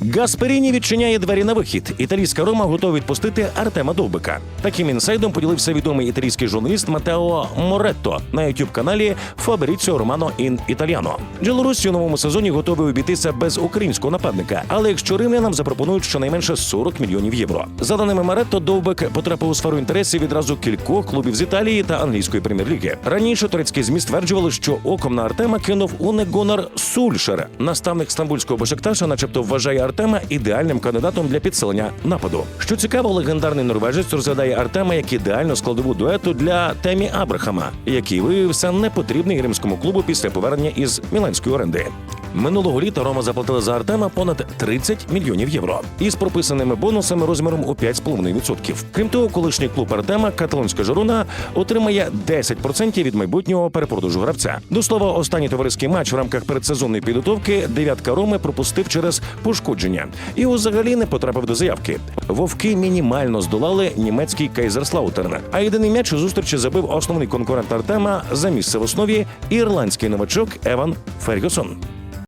Гасперіні відчиняє двері на вихід. Італійська Рома готова відпустити Артема Довбика. Таким інсайдом поділився відомий італійський журналіст Матео Моретто на youtube каналі Фабріціо Романо ін Італіано. Джелорусі у новому сезоні готовий обійтися без українського нападника. Але якщо римлянам запропонують щонайменше 40 мільйонів євро. За даними Моретто, Довбик потрапив у сферу інтересів відразу кількох клубів з Італії та англійської прем'єр-ліги. Раніше турецькі змі стверджували, що оком на Артема кинув Унегонар Сульшер. Наставник стамбульського Бешикташа, начебто, вважає Артема ідеальним кандидатом для підсилення нападу. Що цікаво, легендарний норвежець розглядає Артема як ідеальну складову дуету для Темі Абрахама, який виявився непотрібний римському клубу після повернення із міланської оренди. Минулого літа Рома заплатила за Артема понад 30 мільйонів євро із прописаними бонусами розміром у 5,5%. Крім того, колишній клуб Артема, каталонська Жорона, отримає 10% від майбутнього перепродажу гравця. До слова, останній товариський матч в рамках передсезонної підготовки дев'ятка Роми пропустив через пошкодження і взагалі не потрапив до заявки. Вовки мінімально здолали німецький Кайзерслаутерн. А єдиний м'яч у зустрічі забив основний конкурент Артема за місце в основі ірландський новачок Еван Фергюсон.